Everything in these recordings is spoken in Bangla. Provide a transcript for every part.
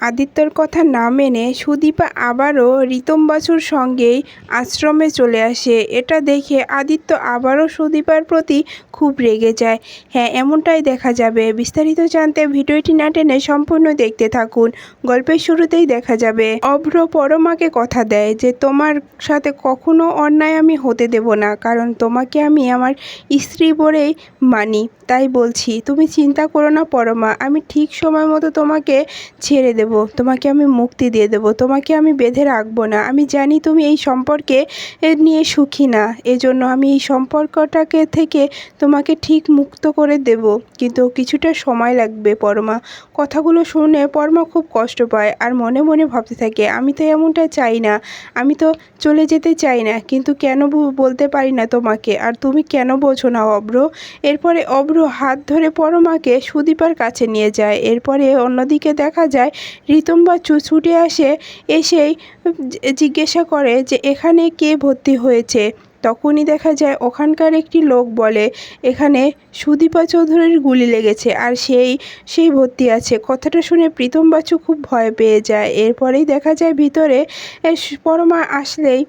আদিত্যর কথা না মেনে সুদীপা আবারও রিতম বাসুর সঙ্গেই আশ্রমে চলে আসে। এটা দেখে আদিত্য আবারও সুদীপার প্রতি খুব রেগে যায়। হ্যাঁ এমনটাই দেখা যাবে। বিস্তারিত জানতে ভিডিওটি না টেনে সম্পূর্ণ দেখতে থাকুন। গল্পের শুরুতেই দেখা যাবে। অভ্র পরমাকে কথা দেয় যে, তোমার সাথে কখনো অন্যায় আমি হতে দেব না, কারণ তোমাকে আমি আমার স্ত্রী বলেই মানি। তাই বলছি, তুমি চিন্তা করো না পরমা, আমি ঠিক সময় মতো তোমাকে ছেড়ে দেব। তোমাকে আমি মুক্তি দিয়ে দেব, তোমাকে আমি বেঁধে রাখব না। আমি জানি তুমি এই সম্পর্কে নিয়ে সুখী না, এজন্য আমি এই সম্পর্কটাকে থেকে তোমাকে ঠিক মুক্ত করে দেব। কিন্তু কিছুটা সময় লাগবে, পরমা। কথাগুলো শুনে পরমা খুব কষ্ট পায় আর মনে মনে ভাবতে থাকে, আমি তো এমনটা চাই না, আমি তো চলে যেতে চাই না, কিন্তু কেন বলতে পারি না তোমাকে? আর তুমি কেন বোঝো না অব্র এরপরে অব্র হাত ধরে পরমাকে সুদীপার কাছে নিয়ে যায়। এরপরে অন্যদিকে দেখা যায় রিতম বাচ্চু ছুটে আসে, এসেই জিজ্ঞাসা করে যে এখানে কে ভর্তি হয়েছে। তখনই দেখা যায় ওখানকার একটি লোক বলে, এখানে সুদীপা চৌধুরীর গুলি লেগেছে আর সেই সেই ভর্তি আছে। কথাটা শুনে প্রীতম বাচ্চু খুব ভয় পেয়ে যায়। এরপরেই দেখা যায় ভিতরে পরমা আসলেই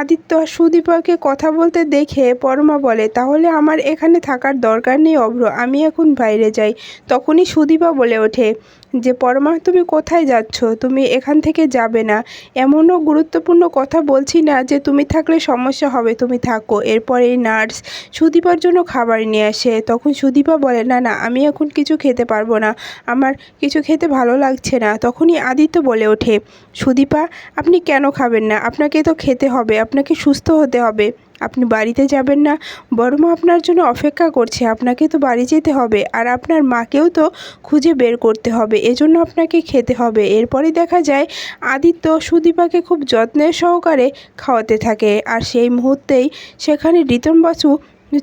আদিত্য সুদীপাকে কথা বলতে দেখে পরমা বলে, তাহলে আমার এখানে থাকার দরকার নেই অভ্র, আমি এখন বাইরে যাই। তখনই সুদীপা বলে ওঠে যে পরমা, তুমি কোথায় যাচ্ছ? তুমি এখান থেকে যাবে না। এমনও গুরুত্বপূর্ণ কথা বলছি না যে তুমি থাকলে সমস্যা হবে। তুমি থাকো। এরপর এই নার্স সুদীপার জন্য খাবার নিয়ে আসে। তখন সুদীপা বলে, না না, আমি এখন কিছু খেতে পারব না। আমার কিছু খেতে ভালো লাগছে না। তখনই আদিত্য বলে ওঠে, সুদীপা, আপনি কেন খাবেন না? আপনাকে তো খেতে হবে। আপনাকে সুস্থ হতে হবে। আপনি বাড়িতে যাবেন না। বড় মা আপনার জন্য অপেক্ষা করছে। আপনাকে তো বাড়ি যেতে হবে। আর আপনার মাকেও তো খুঁজে বের করতে হবে। এজন্য আপনাকে খেতে হবে। এরপরে দেখা যায়, আদিত্য সুদীপাকে খুব যত্নের সহকারে খাওয়াতে থাকে। আর সেই মুহূর্তেই সেখানে রিতম বাসু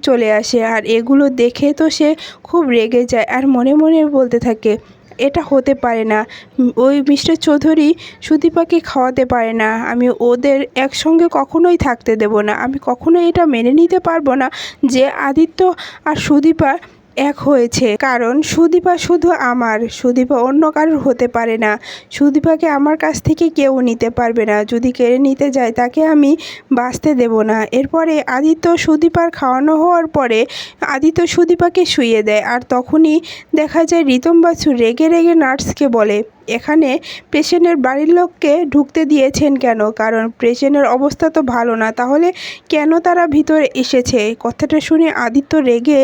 চলে আসে। আর এগুলো দেখে তো সে খুব রেগে যায়। আর মনে মনে বলতে থাকে এটা হতে পারে না। ওই মিস্টার চৌধুরী সুদীপাকে খাওয়াতে পারে না। আমি ওদের একসঙ্গে কখনোই থাকতে দেব না। আমি কখনোই এটা মেনে নিতে পারব না যে আদিত্য আর সুদীপা এক হয়েছে। কারণ সুদীপা শুধু আমার, সুদীপা অন্য কারোর হতে পারে না। সুদীপাকে আমার কাছ থেকে কেউ নিতে পারবে না। যদি কেড়ে নিতে যায়, তাকে আমি বাঁচতে দেব না। এরপরে আদিত্য সুদীপার খাওয়ানো হওয়ার পরে আদিত্য সুদীপাকে শুয়ে দেয়। আর তখনই দেখা যায়, রিতম বাসু রেগে রেগে নার্সকে বলে এখানে পেশেন্টের বাড়ির লোককে ঢুকতে দিয়েছেন কেন? কারণ পেশেন্টের অবস্থা তো ভালো না। তাহলে কেন তারা ভিতরে এসেছে? কথাটা শুনে আদিত্য রেগে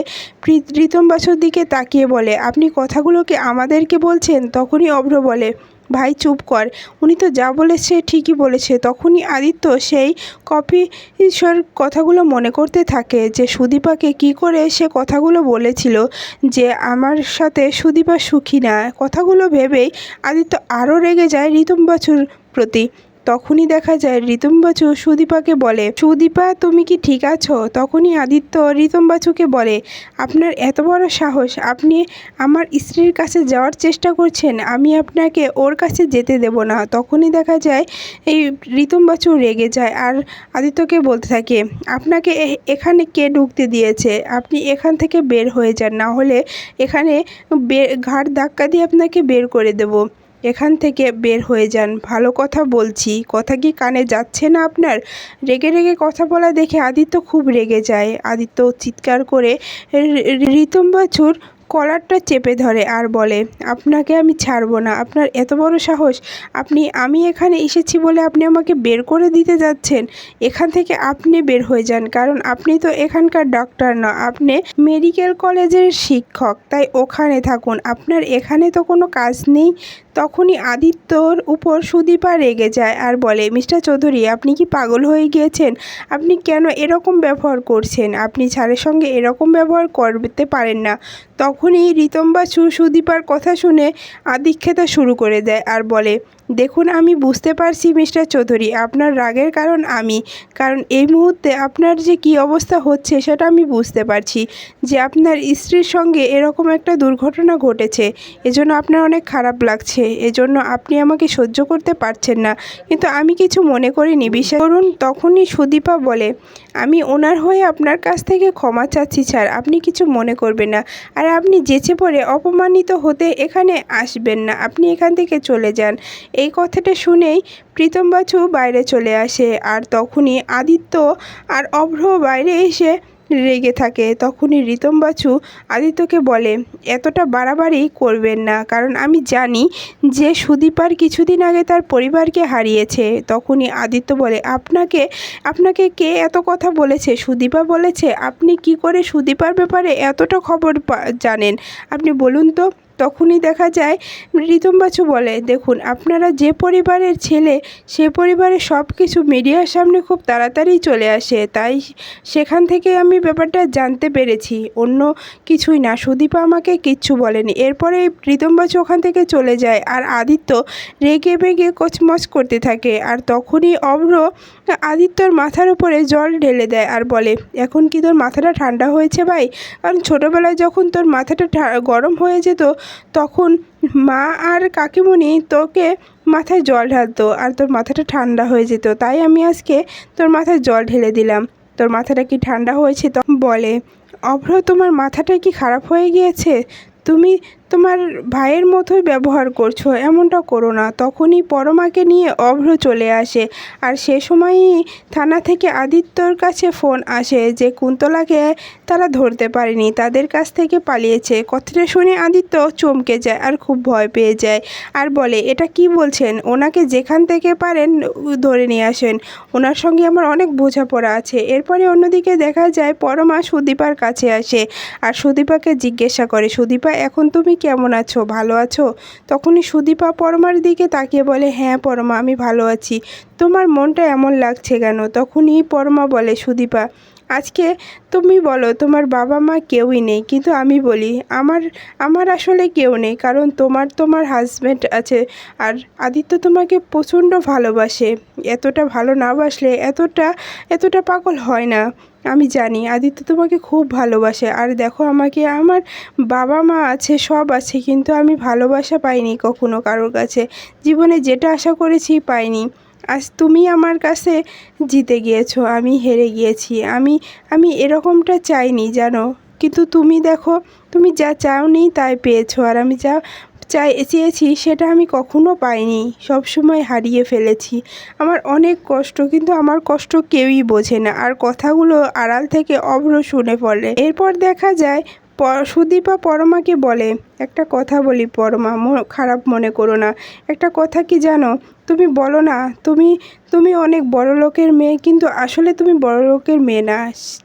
প্রীতম বাসুর দিকে তাকিয়ে বলে, আপনি কথাগুলোকে আমাদেরকে বলছেন? তখনই অভ্র বলে ভাই, চুপ কর। উনি তো যা বলেছে, ঠিকই বলেছে। তখনই আদিত্য সেই কপি ঈশ্বর কথাগুলো মনে করতে থাকে যে, সুদীপাকে কি করে সে কথাগুলো বলেছিল যে, আমার সাথে সুদীপা সুখী না। কথাগুলো ভেবেই আদিত্য আরও রেগে যায় রিতম বাছুর প্রতি। তখনই দেখা যায় রিতম বাছু সুদীপাকে বলে, সুদীপা, তুমি কি ঠিক আছো? তখনই আদিত্য রিতম বাছুকে বলে, আপনার এত বড় সাহস, আপনি আমার স্ত্রীর কাছে যাওয়ার চেষ্টা করছেন, আমি আপনাকে ওর কাছে যেতে দেব না। তখনই দেখা যায় এই রিতম বাছু রেগে যায় আর আদিত্যকে বলতে থাকে, আপনাকে এখানে কে ঢুকতে দিয়েছে? আপনি এখান থেকে বের হয়ে যান, না হলে এখানে ঘাড় ধাক্কা দিয়ে আপনাকে বের করে দেব। এখান থেকে বের হয়ে যান। ভালো কথা বলছি। কথা কি কানে যাচ্ছে না আপনার? রেগে রেগে কথা বলা দেখে আদিত্য খুব রেগে যায়। আদিত্য চিৎকার করে রিতম বাছুর কলারটা চেপে ধরে আর বলে, আপনাকে আমি ছাড়বো না। আপনার এত বড় সাহস। আপনি, আমি এখানে এসেছি বলে আপনি আমাকে বের করে দিতে যাচ্ছেন। এখান থেকে আপনি বের হয়ে যান। কারণ আপনি তো এখানকার ডক্টর না। আপনি মেডিকেল কলেজের শিক্ষক। তাই ওখানে থাকুন। আপনার এখানে তো কোনো কাজ নেই। তখনই আদিত্যর উপর সুদীপা রেগে যায় আর বলে, মিস্টার চৌধুরী, আপনি কি পাগল হয়ে গিয়েছেন? আপনি কেন এরকম ব্যবহার করছেন? আপনি ছাড়ের সঙ্গে এরকম ব্যবহার করতে পারেন না। তখনই রীতম্বা সুদীপার কথা শুনে আদিক্ষেতা শুরু করে দেয় আর বলে দেখুন, আমি বুঝতে পারছি, মিস্টার চৌধুরী। আপনার রাগের কারণ আমি। কারণ এই মুহূর্তে আপনার যে কী অবস্থা হচ্ছে, সেটা আমি বুঝতে পারছি যে আপনার স্ত্রীর সঙ্গে এরকম একটা দুর্ঘটনা ঘটেছে। এজন্য আপনার অনেক খারাপ লাগছে। এজন্য আপনি আমাকে সহ্য করতে পারছেন না। কিন্তু আমি কিছু মনে করিনি। বিশ্বাস করুন, তখনই সুদীপা বলে, আমি ওনার হয়ে আপনার কাছ থেকে ক্ষমা চাচ্ছি, স্যার। আপনি কিছু মনে করবেন না। আর আপনি যেচে পড়ে অপমানিত হতে এখানে আসবেন না। আপনি এখান থেকে চলে যান। এই কথাটা শুনেই প্রীতম বাছু বাইরে চলে আসে আর তখনই আদিত্য আর অভ্র বাইরে এসে রেগে থাকে। তখনই রিতম বাছু আদিত্যকে বলে, এতটা বাড়াবাড়ি করবেন না, কারণ আমি জানি যে সুদীপার কিছুদিন আগে তার পরিবারকে হারিয়েছে তখনই আদিত্য বলে, আপনাকে আপনাকে কে এত কথা বলেছে? সুদীপা বলেছে? আপনি কি করে সুদীপার ব্যাপারে এতটা খবর জানেন? আপনি বলুন তো। তখনই দেখা যায় রিতম বাছু বলে, দেখুন, আপনারা যে পরিবারের ছেলে, সে পরিবারের সব কিছু মিডিয়ার সামনে খুব তাড়াতাড়ি চলে আসে। তাই সেখান থেকে আমি ব্যাপারটা জানতে পেরেছি। অন্য কিছুই না। সুদীপা আমাকে কিচ্ছু বলেনি। এরপরে প্রীতম বাছু ওখান থেকে চলে যায়। আর আদিত্য রেগে মেগে কচমচ করতে থাকে। আর তখনই অভ্র আদিত্যর মাথার উপরে জল ঢেলে দেয় আর বলে, এখন কি তোর মাথাটা ঠান্ডা হয়েছে ভাই? কারণ ছোটোবেলায় যখন তোর মাথাটা গরম হয়ে যেত, তখন মা আর কাকিমণি তোকে মাথায় জল ঢালতো আর তোর মাথাটা ঠান্ডা হয়ে যেত। তাই আমি আজকে তোর মাথায় জল ঢেলে দিলাম। তোর মাথাটা কি ঠান্ডা হয়েছে? তো, বলে, অভ্র, তোমার মাথাটা কি খারাপ হয়ে গিয়েছে? তুমি তোমার ভাইয়ের মতোই ব্যবহার করছ, এমনটা করো না। তখনই পরমাকে নিয়ে অভ্র চলে আসে আর সে সময়ই থানা থেকে আদিত্যর কাছে ফোন আসে যে কুন্তলাকে তারা ধরতে পারেনি, তাদের কাছ থেকে পালিয়েছে। কথাটা শুনে আদিত্য চমকে যায় আর খুব ভয় পেয়ে যায় আর বলে, এটা কি বলছেন? ওনাকে যেখান থেকে পারেন ধরে নিয়ে আসেন। ওনার সঙ্গে আমার অনেক বোঝাপড়া আছে। এরপরে অন্যদিকে দেখা যায় পরমা সুদীপার কাছে আসে আর সুদীপাকে জিজ্ঞাসা করে, সুদীপা, এখন তুমি কেমন আছো? ভালো আছো? তখনই সুদীপা পরমার দিকে তাকিয়ে বলে হ্যাঁ পরমা, আমি ভালো আছি। তোমার মনটা এমন লাগছে কেন? তখনই পরমা বলে, সুদীপা, আজকে তুমি বলো, তোমার বাবা মা কেউই নেই। কিন্তু আমি বলি, আমার আমার আসলে কেউ নেই। কারণ তোমার তোমার হাজব্যান্ড আছে। আর আদিত্য তোমাকে প্রচণ্ড ভালোবাসে। এতটা ভালো না বাসলে এতটা এতটা পাগল হয় না। আমি জানি, আদিত্য তোমাকে খুব ভালোবাসে। আর দেখো আমাকে, আমার বাবা মা আছে, সব আছে, কিন্তু আমি ভালোবাসা পাইনি কখনো কারোর কাছে। জীবনে যেটা আশা করেছি পাইনি। আজ তুমি আমার কাছে জিতে গিয়েছো, আমি হেরে গিয়েছি। আমি আমি এরকমটা চাইনি, জানো। কিন্তু তুমি দেখো, তুমি যা চাওনি তাই পেয়েছ। আর আমি যা চাই চেয়েছি সেটা আমি কখনো পাইনি। সব সময় হারিয়ে ফেলেছি। আমার অনেক কষ্ট, কিন্তু আমার কষ্ট কেউই বোঝে না। আর কথাগুলো আড়াল থেকে অভ্র শুনে পড়ে এরপর দেখা যায় সুদীপা পরমাকে বলে, একটা কথা বলি পরমা খারাপ মনে করো না। একটা কথা কি জানো? তুমি বলো না, তুমি তুমি অনেক বড় লোকের মেয়ে, কিন্তু আসলে তুমি বড় লোকের মেয়ে না।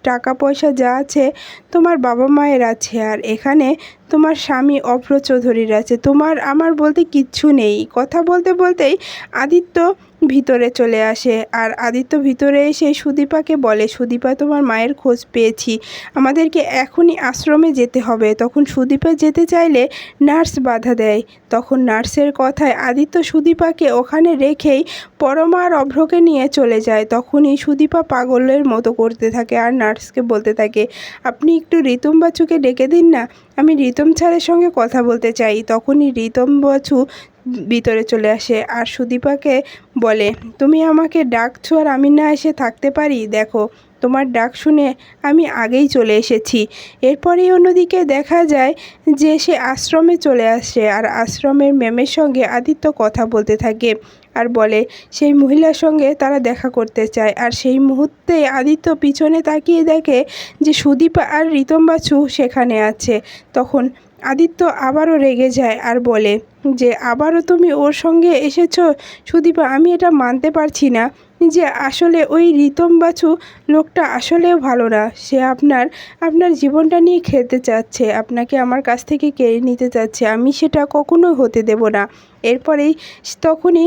টাকা পয়সা যা আছে তোমার বাবা মায়ের আছে, আর এখানে তোমার স্বামী অভ্র চৌধুরীর আছে। তোমার, আমার বলতে কিচ্ছু নেই। কথা বলতে বলতেই আদিত্য ভিতরে চলে আসে। আর আদিত্য ভিতরে এসে সুদীপাকে বলে, সুদীপা, তোমার মায়ের খোঁজ পেয়েছি। আমাদেরকে এখনই আশ্রমে যেতে হবে। তখন সুদীপা যেতে চাইলে নার্স বাধা দেয়। তখন নার্সের কথায় আদিত্য সুদীপাকে ওখানে রেখেই পরমা আর অভ্রকে নিয়ে চলে যায়। তখনই সুদীপা পাগলের মতো করতে থাকে আর নার্সকে বলতে থাকে, আপনি একটু রিতম বাচুকে ডেকে দিন না। আমি রিতম ছাড়ের সঙ্গে কথা বলতে চাই। তখনই রিতম বাচু ভিতরে চলে আসে। আর সুদীপাকে বলে, তুমি আমাকে ডাকছো আর আমি না এসে থাকতে পারি? দেখো, তোমার ডাক শুনে আমি আগেই চলে এসেছি। এরপরেই অন্যদিকে দেখা যায় যে সে আশ্রমে চলে আসে আর আশ্রমের ম্যামের সঙ্গে আদিত্য কথা বলতে থাকে আর বলে, সেই মহিলার সঙ্গে তারা দেখা করতে চায়। আর সেই মুহূর্তে আদিত্য পিছনে তাকিয়ে দেখে যে সুদীপা আর রিতম বাছু সেখানে আছে। তখন আদিত্য আবারও রেগে যায় আর বলে, যে, আবারও তুমি ওর সঙ্গে এসেছ? সুদীপা, আমি এটা মানতে পারছি না। যে আসলে ওই রিতম বাছু লোকটা আসলেও ভালো না। সে আপনার আপনার জীবনটা নিয়ে খেলতে চাচ্ছে, আপনাকে আমার কাছ থেকে কেড়ে নিতে চাচ্ছে। আমি সেটা কখনোই হতে দেব না। এরপরেই তখনই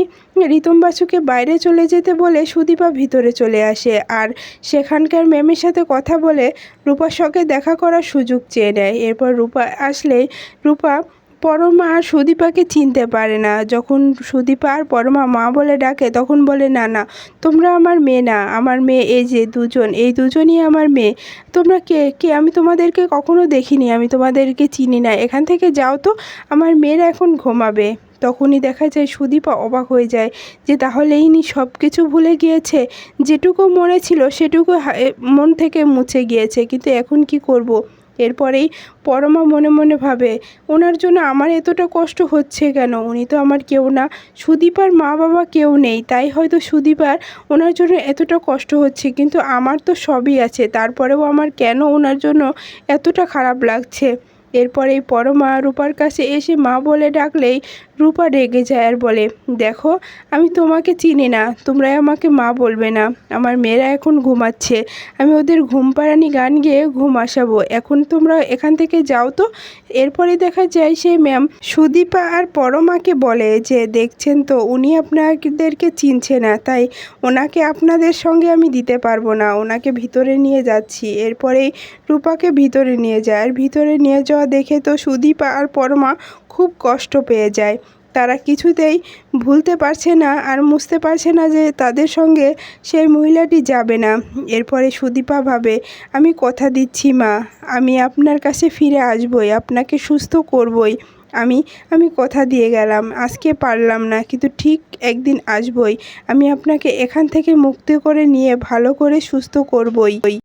রিতম বাসুকে বাইরে চলে যেতে বলে সুদীপা ভিতরে চলে আসে আর সেখানকার ম্যামের সাথে কথা বলে রূপার সঙ্গে দেখা করার সুযোগ চেয়ে নেয়। এরপর রূপা আসলে রূপা পরমা আর সুদীপাকে চিনতে পারে না। যখন সুদীপা আর পরমা মা বলে ডাকে, তখন বলে, না না, তোমরা আমার মেয়ে না, আমার মেয়ে এই যে দুজন, এই দুজনই আমার মেয়ে। তোমরা কে কে? আমি তোমাদেরকে কখনো দেখিনি, আমি তোমাদেরকে চিনি না। এখান থেকে যাও তো, আমার মেয়েরা এখন ঘুমাবে। তখনই দেখা যায় সুদীপা অবাক হয়ে যায় যে তাহলে ইনি সব কিছু ভুলে গিয়েছে। যেটুকু মনে ছিল, সেটুকু মন থেকে মুছে গিয়েছে। কিন্তু এখন কি করব। এরপরেই পরমা মনে মনে ভাবে, ওনার জন্য আমার এতটা কষ্ট হচ্ছে কেন? উনি তো আমার কেউ না। সুদীপার মা বাবা কেউ নেই। তাই হয়তো সুদীপার ওনার জন্য এতটা কষ্ট হচ্ছে। কিন্তু আমার তো সবই আছে। তারপরেও আমার কেন ওনার জন্য এতটা খারাপ লাগছে? এরপরে পরমা রূপার কাছে এসে মা বলে ডাকলেই রূপা রেগে যায় আর বলে, দেখো, আমি তোমাকে চিনি না, তোমরাই আমাকে মা বলবে না। আমার মেয়েরা এখন ঘুমাচ্ছে। আমি ওদের ঘুম পাড়ানি গান গেয়ে ঘুম আসাবো। এখন তোমরা এখান থেকে যাও তো। এরপরে দেখা যায় সেই ম্যাম সুদীপা আর পরমাকে বলে যে, দেখছেন তো, উনি আপনাদেরকে চিনছে না, তাই ওনাকে আপনাদের সঙ্গে আমি দিতে পারব না। ওনাকে ভিতরে নিয়ে যাচ্ছি। এরপরেই রূপাকে ভিতরে নিয়ে যায়। আর ভিতরে নিয়ে যাওয়া দেখে তো সুদীপা আর পরমা খুব কষ্ট পেয়ে যায়। তারা কিছুতেই ভুলতে পারছে না আর বুঝতে পারছে না যে তাদের সঙ্গে সেই মহিলাটি যাবে না। এরপরে সুদীপা ভাবে, আমি কথা দিচ্ছি মা, আমি আপনার কাছে ফিরে আসবই, আপনাকে সুস্থ করবই। আমি আমি কথা দিয়ে গেলাম, আজকে পারলাম না, কিন্তু ঠিক একদিন আসবই। আমি আপনাকে এখান থেকে মুক্তি করে নিয়ে ভালো করে সুস্থ করবই।